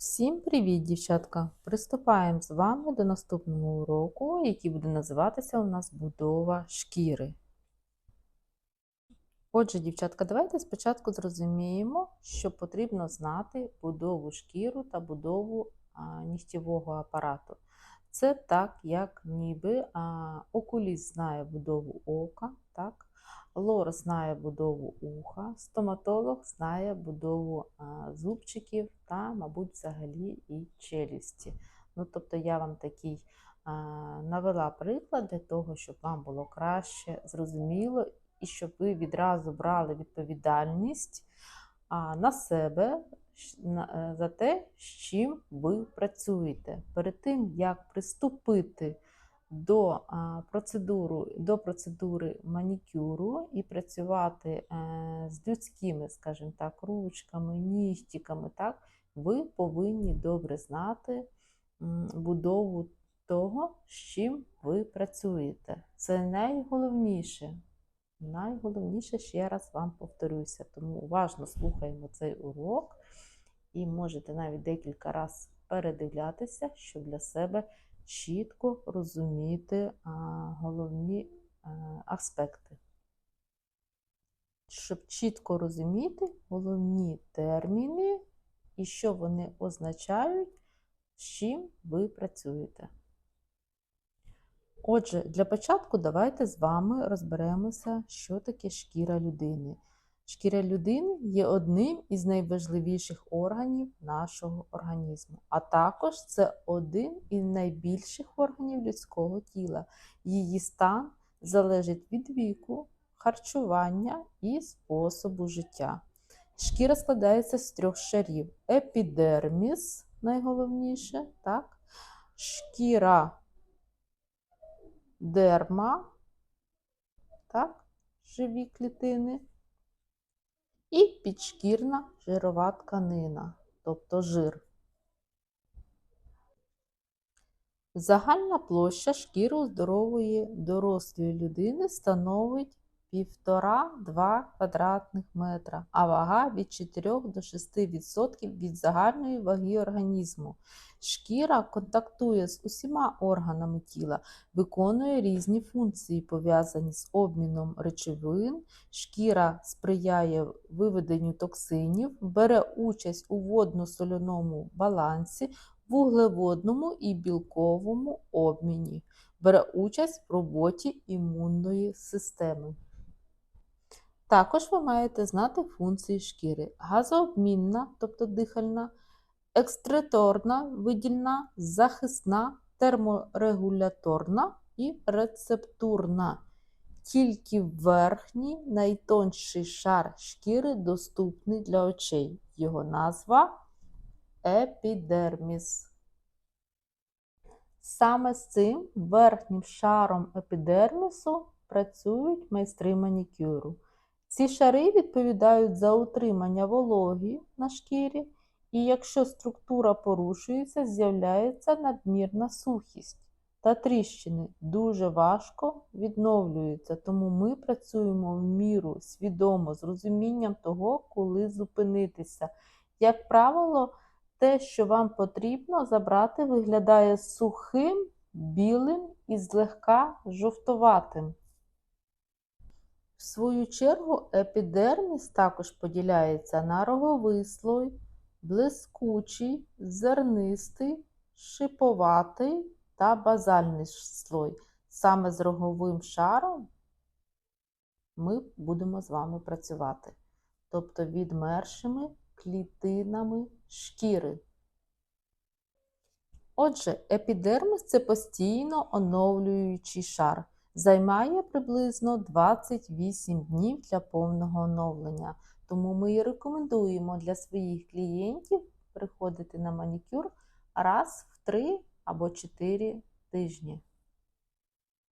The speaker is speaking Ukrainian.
Всім привіт, дівчатка! Приступаємо з вами до наступного уроку, який буде називатися у нас будова шкіри. Отже, дівчатка, давайте спочатку зрозуміємо, що потрібно знати будову шкіру та будову а, нігтєвого апарату. Це так, як ніби а, окуліст знає будову ока, так? Лор знає будову уха, стоматолог знає будову зубчиків та, мабуть, взагалі і челюсті. Ну, тобто я вам такий навела приклад для того, щоб вам було краще зрозуміло і щоб ви відразу брали відповідальність на себе е, за те, з чим ви працюєте. Перед тим, як приступити до, процедуру, до процедури манікюру і працювати е, з людськими, скажімо так, ручками, нігтиками, так, ви повинні добре знати будову того, з чим ви працюєте. Це найголовніше. Найголовніше, ще раз вам повторюся, тому уважно слухаємо цей урок і можете навіть декілька разів передивлятися, щоб для себе чітко розуміти головні а, аспекти. Щоб чітко розуміти головні терміни і що вони означають, з чим ви працюєте. Отже, для початку давайте з вами розберемося, що таке шкіра людини. Шкіра людини є одним із найважливіших органів нашого організму, а також це один із найбільших органів людського тіла. Її стан залежить від віку, харчування і способу життя. Шкіра складається з трьох шарів: епідерміс, найголовніше, так? шкіра дерма, так? живі клітини і підшкірна жирова тканина, тобто жир. Загальна площа шкіри у здорової дорослої людини становить 1,5-2 квадратних метра, а вага від 4 до 6% від загальної ваги організму. Шкіра контактує з усіма органами тіла, виконує різні функції, пов'язані з обміном речовин, Шкіра сприяє виведенню токсинів, бере участь у водно-соляному балансі, вуглеводному і білковому обміні, бере участь в роботі імунної системи. Також ви маєте знати функції шкіри: газообмінна, тобто дихальна, екстреторна, видільна, захисна, терморегуляторна і рецептурна. Тільки верхній найтонший шар шкіри доступний для очей. Його назва епідерміс. Саме з цим верхнім шаром епідермісу працюють майстри манікюру. Ці шари відповідають за утримання вологі на шкірі, і якщо структура порушується, з'являється надмірна сухість та тріщини дуже важко відновлюються, тому ми працюємо в міру свідомо з розумінням того, коли зупинитися. Як правило, те, що вам потрібно забрати, виглядає сухим, білим і злегка жовтуватим. В свою чергу, епідерміс також поділяється на роговий слой, блискучий, зернистий, шиповатий та базальний слой. Саме з роговим шаром ми будемо з вами працювати. Тобто відмершими клітинами шкіри. Отже, епідермис це постійно оновлюючий шар. Займає приблизно 28 днів для повного оновлення. Тому ми і рекомендуємо для своїх клієнтів приходити на манікюр раз в 3 або 4 тижні.